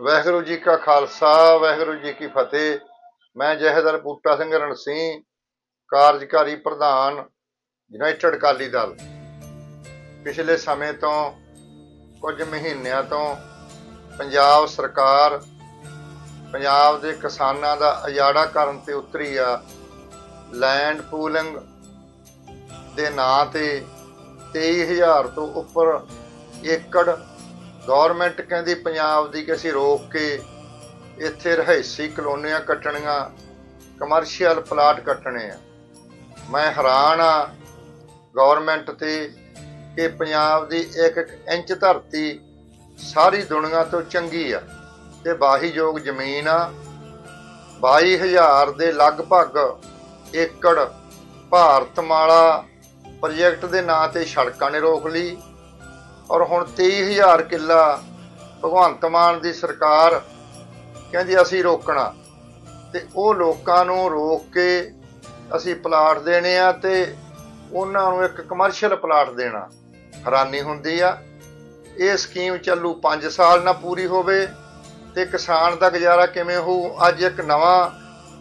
ਵਾਹਿਗੁਰੂ ਜੀ ਕਾ ਖਾਲਸਾ, ਵਾਹਿਗੁਰੂ ਜੀ ਕੀ ਫਤਿਹ। ਮੈਂ ਜਹੇਦਰ ਬੂਟਾ ਸਿੰਘ ਰਣਸੀ, ਕਾਰਜਕਾਰੀ ਪ੍ਰਧਾਨ, ਯੂਨਾਈਟਿਡ ਅਕਾਲੀ ਦਲ। ਪਿਛਲੇ ਸਮੇਂ ਤੋਂ, ਕੁਝ ਮਹੀਨਿਆਂ ਤੋਂ, ਪੰਜਾਬ ਸਰਕਾਰ ਪੰਜਾਬ ਦੇ ਕਿਸਾਨਾਂ ਦਾ ਅਜਾੜਾ ਕਰਨ ਤੇ ਉਤਰੀ ਆ। ਲੈਂਡ ਪੂਲਿੰਗ ਦੇ ਨਾਂ ਤੇ 23000 ਤੋਂ ਉੱਪਰ ਏਕੜ ਗਵਰਨਮੈਂਟ ਕਹਿੰਦੀ ਪੰਜਾਬ ਦੀ ਕਿ ਅਸੀਂ ਰੋਕ ਕੇ ਇੱਥੇ ਰਹਿਸੀ ਕਲੋਨੀਆਂ ਕੱਟਣੀਆਂ ਕਮਰਸ਼ੀਅਲ ਪਲਾਟ ਕੱਟਣੇ ਆ। ਮੈਂ ਹੈਰਾਨ ਆ ਗਵਰਨਮੈਂਟ ਤੇ ਕਿ ਪੰਜਾਬ ਦੀ ਇੱਕ ਇੱਕ ਇੰਚ ਧਰਤੀ ਸਾਰੀ ਦੁਨੀਆ ਤੋਂ ਚੰਗੀ ਆ ਤੇ ਵਾਹੀਯੋਗ ਜ਼ਮੀਨ ਆ। 22000 ਦੇ ਲਗਭਗ ਏਕੜ ਭਾਰਤ ਮਾਲਾ ਪ੍ਰੋਜੈਕਟ ਦੇ ਨਾਂ ਤੇ ਸੜਕਾਂ ਨੇ ਰੋਕ ਲਈ। ਔਰ ਹੁਣ 23000 ਕਿੱਲਾ ਭਗਵੰਤ ਮਾਨ ਦੀ ਸਰਕਾਰ ਕਹਿੰਦੀ ਅਸੀਂ ਰੋਕਣਾ। ਤੇ ਉਹ ਲੋਕਾਂ ਨੂੰ ਰੋਕ ਕੇ ਅਸੀਂ ਪਲਾਟ ਦੇਣੇ ਆ ਤੇ ਉਹਨਾਂ ਨੂੰ ਇੱਕ ਕਮਰਸ਼ੀਅਲ ਪਲਾਟ ਦੇਣਾ। ਹੈਰਾਨੀ ਹੁੰਦੀ ਆ। ਇਹ ਸਕੀਮ ਚੱਲੂ 5 ਸਾਲ ਨਾ ਪੂਰੀ ਹੋਵੇ ਤੇ ਕਿਸਾਨ ਦਾ ਗੁਜ਼ਾਰਾ ਕਿਵੇਂ ਹੋਊ? ਅੱਜ ਇੱਕ ਨਵਾਂ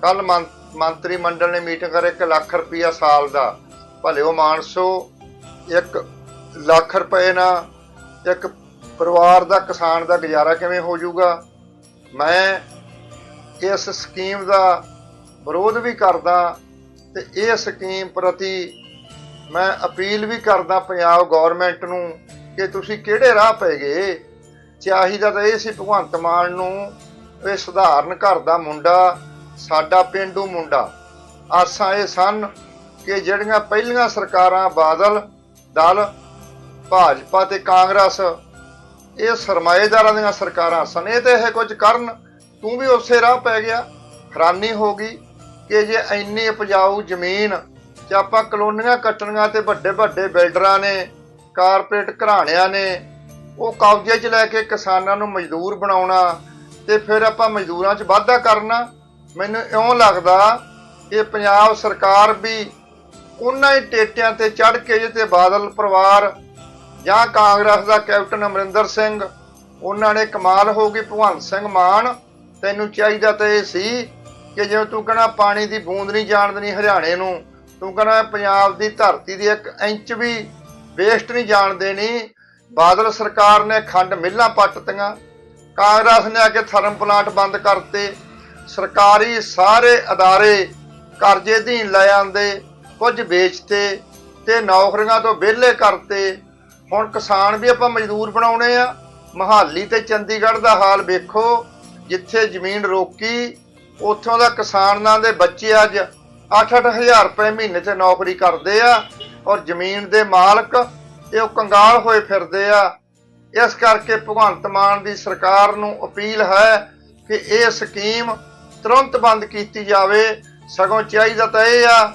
ਕੱਲ ਮੰਤਰੀ ਮੰਡਲ ਨੇ ਮੀਟਿੰਗ ਕਰ 1 ਲੱਖ ਰੁਪਇਆ ਸਾਲ ਦਾ। ਭਲੇ ਉਹ ਮਾਨਸੋ 1 ਲੱਖ ਰੁਪਏ ਨਾਲ ਇੱਕ ਪਰਿਵਾਰ ਦਾ, ਕਿਸਾਨ ਦਾ ਗੁਜ਼ਾਰਾ ਕਿਵੇਂ ਹੋ ਜਾਊਗਾ? ਮੈਂ ਇਸ ਸਕੀਮ ਦਾ ਵਿਰੋਧ ਵੀ ਕਰਦਾ ਤੇ ਇਹ ਸਕੀਮ ਪ੍ਰਤੀ ਮੈਂ ਅਪੀਲ ਵੀ ਕਰਦਾ ਪੰਜਾਬ ਗਵਰਨਮੈਂਟ ਨੂੰ ਕਿ ਤੁਸੀਂ ਕਿਹੜੇ ਰਾਹ ਪਏ ਗਏ ਚਾਹੀਦਾ ਤਾਂ ਇਹ ਸੀ ਭਗਵੰਤ ਮਾਨ ਨੂੰ ਇਹ ਸਧਾਰਨ ਘਰ ਦਾ ਮੁੰਡਾ, ਸਾਡਾ ਪਿੰਡੂ ਮੁੰਡਾ। ਆਸਾਂ ਇਹ ਸਨ ਕਿ ਜਿਹੜੀਆਂ ਪਹਿਲੀਆਂ ਸਰਕਾਰਾਂ ਬਾਦਲ, ਦਲ ਭਾਜਪਾ ਤੇ ਕਾਂਗਰਸ, ਇਹ ਸਰਮਾਏਦਾਰਾਂ ਦੀਆਂ ਸਰਕਾਰਾਂ ਸਨ। ਇਹ ਤੇ ਇਹ ਕੁਝ ਕਰਨ, ਤੂੰ ਵੀ ਉਸੇ ਰਾਹ ਪੈ ਗਿਆ। ਹੈਰਾਨੀ ਹੋ ਗਈ ਕਿ ਜੇ ਇੰਨੀ ਉਪਜਾਊ ਜ਼ਮੀਨ ਤੇ ਆਪਾਂ ਕਲੋਨੀਆਂ ਕੱਟਣੀਆਂ ਤੇ ਵੱਡੇ ਵੱਡੇ ਬਿਲਡਰਾਂ ਨੇ, ਕਾਰਪੋਰੇਟ ਘਰਾਣਿਆਂ ਨੇ, ਉਹ ਕਬਜ਼ੇ 'ਚ ਲੈ ਕੇ ਕਿਸਾਨਾਂ ਨੂੰ ਮਜ਼ਦੂਰ ਬਣਾਉਣਾ ਤੇ ਫਿਰ ਆਪਾਂ ਮਜ਼ਦੂਰਾਂ 'ਚ ਵਾਧਾ ਕਰਨਾ, ਮੈਨੂੰ ਇਉਂ ਲੱਗਦਾ ਕਿ ਪੰਜਾਬ ਸਰਕਾਰ ਵੀ ਉਹਨਾਂ ਹੀ ਟੇਟਿਆਂ ਤੇ ਚੜ ਕੇ ਜਿੱਤੇ ਬਾਦਲ ਪਰਿਵਾਰ ਜਾਂ ਕਾਂਗਰਸ ਦਾ ਕੈਪਟਨ ਅਮਰਿੰਦਰ ਸਿੰਘ, ਉਹਨਾਂ ਨੇ ਕਮਾਲ ਹੋ ਗਈ ਭਗਵੰਤ ਸਿੰਘ ਮਾਨ। ਤੈਨੂੰ ਚਾਹੀਦਾ ਤਾਂ ਇਹ ਸੀ ਕਿ ਜੇ ਤੂੰ ਕਹਣਾ ਪਾਣੀ ਦੀ ਬੂੰਦ ਨਹੀਂ ਜਾਣ ਦੇਣੀ ਹਰਿਆਣੇ ਨੂੰ, ਤੂੰ ਕਹਣਾ ਪੰਜਾਬ ਦੀ ਧਰਤੀ ਦੀ ਇੱਕ ਇੰਚ ਵੀ ਵੇਸਟ ਨਹੀਂ ਜਾਣ ਦੇਣੀ। ਬਾਦਲ ਸਰਕਾਰ ਨੇ ਖੰਡ ਮਿੱਲਾਂ ਪੱਟਤੀਆਂ ਕਾਂਗਰਸ ਨੇ ਆ ਕੇ ਥਰਮ ਪਲਾਂਟ ਬੰਦ ਕਰਤੇ। ਸਰਕਾਰੀ ਸਾਰੇ ਅਦਾਰੇ ਕਰਜ਼ੇ ਅਧੀਨ ਲੈ ਆਂਦੇ, ਕੁਝ ਵੇਚਤੇ ਤੇ ਨੌਕਰੀਆਂ ਤੋਂ ਵਿਹਲੇ ਕਰਤੇ। ਹੁਣ ਕਿਸਾਨ ਵੀ ਆਪਾਂ ਮਜ਼ਦੂਰ ਬਣਾਉਣੇ ਆ। ਮਹਾਲੀ ਤੇ ਚੰਡੀਗੜ੍ਹ ਦਾ ਹਾਲ ਵੇਖੋ, ਜਿੱਥੇ ਜ਼ਮੀਨ ਰੋਕੀ, ਉੱਥੋਂ ਦਾ ਕਿਸਾਨਾਂ ਦੇ ਬੱਚੇ ਅੱਜ 8-8000 ਰੁਪਏ ਮਹੀਨੇ ਤੇ ਨੌਕਰੀ ਕਰਦੇ ਆ ਔਰ ਜ਼ਮੀਨ ਦੇ ਮਾਲਕ ਇਹ ਉਹ ਕੰਗਾਲ ਹੋਏ ਫਿਰਦੇ ਆ। ਇਸ ਕਰਕੇ ਭਗਵੰਤ ਮਾਨ ਦੀ ਸਰਕਾਰ ਨੂੰ ਅਪੀਲ ਹੈ ਕਿ ਇਹ ਸਕੀਮ ਤੁਰੰਤ ਬੰਦ ਕੀਤੀ ਜਾਵੇ। ਸਗੋਂ ਚਾਹੀਦਾ ਤਾਂ ਇਹ ਆ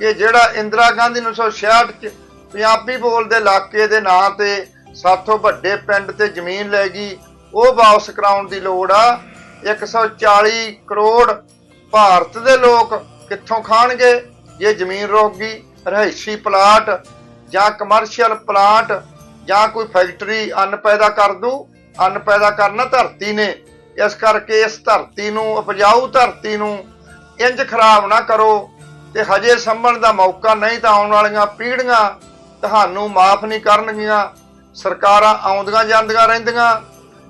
ਕਿ ਜਿਹੜਾ ਇੰਦਰਾ ਗਾਂਧੀ 1966 ਚ ਪੰਜਾਬੀ ਬੋਲਦੇ ਇਲਾਕੇ ਦੇ ਨਾਂ ਤੇ ਸਾਥੋਂ ਵੱਡੇ ਪਿੰਡ ਤੇ ਜ਼ਮੀਨ ਲੈ ਗਈ। ਉਹ ਵਾਪਸ ਕਰਾਉਣ ਦੀ ਲੋੜ ਆ। 140 ਕਰੋੜ ਭਾਰਤ ਦੇ ਲੋਕ ਕਿੱਥੋਂ ਖਾਣਗੇ? ਜੇ ਜ਼ਮੀਨ ਰੋਕ ਗਈ ਰਹਿਸ਼ੀ ਪਲਾਟ ਜਾਂ ਕਮਰਸ਼ੀਅਲ ਪਲਾਟ ਜਾਂ ਕੋਈ ਫੈਕਟਰੀ ਅੰਨ ਪੈਦਾ ਕਰ ਦੂ, ਅੰਨ ਪੈਦਾ ਕਰਨਾ ਧਰਤੀ ਨੇ। ਇਸ ਕਰਕੇ ਇਸ ਧਰਤੀ ਨੂੰ, ਉਪਜਾਊ ਧਰਤੀ ਨੂੰ ਇੰਜ ਖਰਾਬ ਨਾ ਕਰੋ ਤੇ ਹਜੇ ਸੰਭਣ ਦਾ ਮੌਕਾ ਨਹੀਂ ਤਾਂ ਆਉਣ ਵਾਲੀਆਂ ਪੀੜ੍ਹੀਆਂ ਤੁਹਾਨੂੰ ਮਾਫ ਨਹੀਂ ਕਰਨਗੀਆਂ, ਸਰਕਾਰਾਂ ਆਉਂਦੀਆਂ ਜਾਂਦੀਆਂ ਰਹਿੰਦੀਆਂ।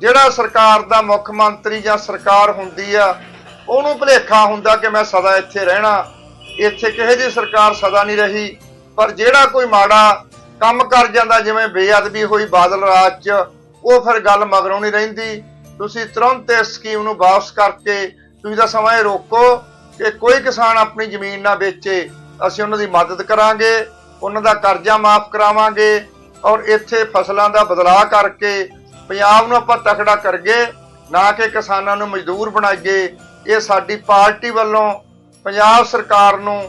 ਜਿਹੜਾ ਸਰਕਾਰ ਦਾ ਮੁੱਖ ਮੰਤਰੀ ਜਾਂ ਸਰਕਾਰ ਹੁੰਦੀ ਆ, ਉਹਨੂੰ ਭੁਲੇਖਾ ਹੁੰਦਾ ਕਿ ਮੈਂ ਸਦਾ ਇੱਥੇ ਰਹਿਣਾ। ਇੱਥੇ ਕਿਸੇ ਦੀ ਸਰਕਾਰ ਸਦਾ ਨਹੀਂ ਰਹੀ, ਪਰ ਜਿਹੜਾ ਕੋਈ ਮਾੜਾ ਕੰਮ ਕਰ ਜਾਂਦਾ, ਜਿਵੇਂ ਬੇਅਦਬੀ ਹੋਈ ਬਾਦਲ ਰਾਜ 'ਚ, ਉਹ ਫਿਰ ਗੱਲ ਮਗਰੋਂ ਨਹੀਂ ਰਹਿੰਦੀ। ਤੁਸੀਂ ਤੁਰੰਤ ਇਸ ਸਕੀਮ ਨੂੰ ਵਾਪਸ ਕਰਕੇ ਤੁਸੀਂ ਦਾ ਸਮਾਂ ਇਹ ਰੋਕੋ ਕਿ ਕੋਈ ਕਿਸਾਨ ਆਪਣੀ ਜ਼ਮੀਨ ਨਾ ਵੇਚੇ, ਅਸੀਂ ਉਹਨਾਂ ਦੀ ਮਦਦ ਕਰਾਂਗੇ। ਉਹਨਾਂ ਦਾ ਕਰਜ਼ਾ ਮਾਫ ਕਰਾਵਾਂਗੇ ਔਰ ਇੱਥੇ ਫਸਲਾਂ ਦਾ ਬਦਲਾਅ ਕਰਕੇ ਪੰਜਾਬ ਨੂੰ ਆਪਾਂ ਤਖੜਾ ਕਰਗੇ, ਨਾ ਕਿ ਕਿਸਾਨਾਂ ਨੂੰ ਮਜ਼ਦੂਰ ਬਣਾਈਏ। ਇਹ ਸਾਡੀ ਪਾਰਟੀ ਵੱਲੋਂ ਪੰਜਾਬ ਸਰਕਾਰ ਨੂੰ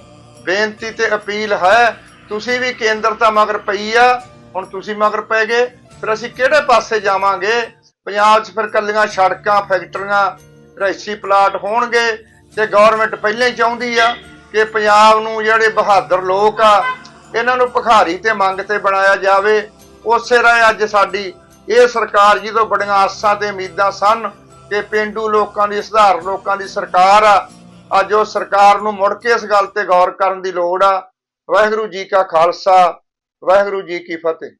ਬੇਨਤੀ ਤੇ ਅਪੀਲ ਹੈ, ਤੁਸੀਂ ਵੀ ਕੇਂਦਰ ਤਾਂ ਮਗਰ ਪਈ ਆ, ਹੁਣ ਤੁਸੀਂ ਮਗਰ ਪੈ ਗਏ, ਫਿਰ ਅਸੀਂ ਕਿਹੜੇ ਪਾਸੇ ਜਾਵਾਂਗੇ? ਪੰਜਾਬ 'ਚ ਫਿਰ ਕੱਲੀਆਂ ਸੜਕਾਂ, ਫੈਕਟਰੀਆਂ ਰੈਸੀ ਪਲਾਟ ਹੋਣਗੇ ਤੇ ਗਵਰਨਮੈਂਟ ਪਹਿਲਾਂ ਹੀ ਚਾਹੁੰਦੀ ਆ ਕਿ ਪੰਜਾਬ ਨੂੰ ਜਿਹੜੇ ਬਹਾਦਰ ਲੋਕ ਆ ਇਹਨਾਂ ਨੂੰ ਭਿਖਾਰੀ ਤੇ ਮੰਗ ਤੇ ਬਣਾਇਆ ਜਾਵੇ। ਉਸੇ ਰਾਏ ਅੱਜ ਸਾਡੀ ਇਹ ਸਰਕਾਰ ਜੀ ਬੜੀਆਂ ਆਸਾਂ ਤੇ ਉਮੀਦਾਂ ਸਨ ਕਿ ਪਿੰਡੂ ਲੋਕਾਂ ਦੀ ਸੁਧਾਰ ਲੋਕਾਂ ਦੀ ਸਰਕਾਰ ਆ। ਅੱਜ ਉਹ ਸਰਕਾਰ ਨੂੰ ਮੁੜ ਕੇ ਇਸ ਗੱਲ ਤੇ ਗੌਰ ਕਰਨ ਦੀ ਲੋੜ ਆ। ਵਾਹਿਗੁਰੂ ਜੀ ਕਾ ਖਾਲਸਾ, ਵਾਹਿਗੁਰੂ ਜੀ ਕੀ ਫਤਿਹ।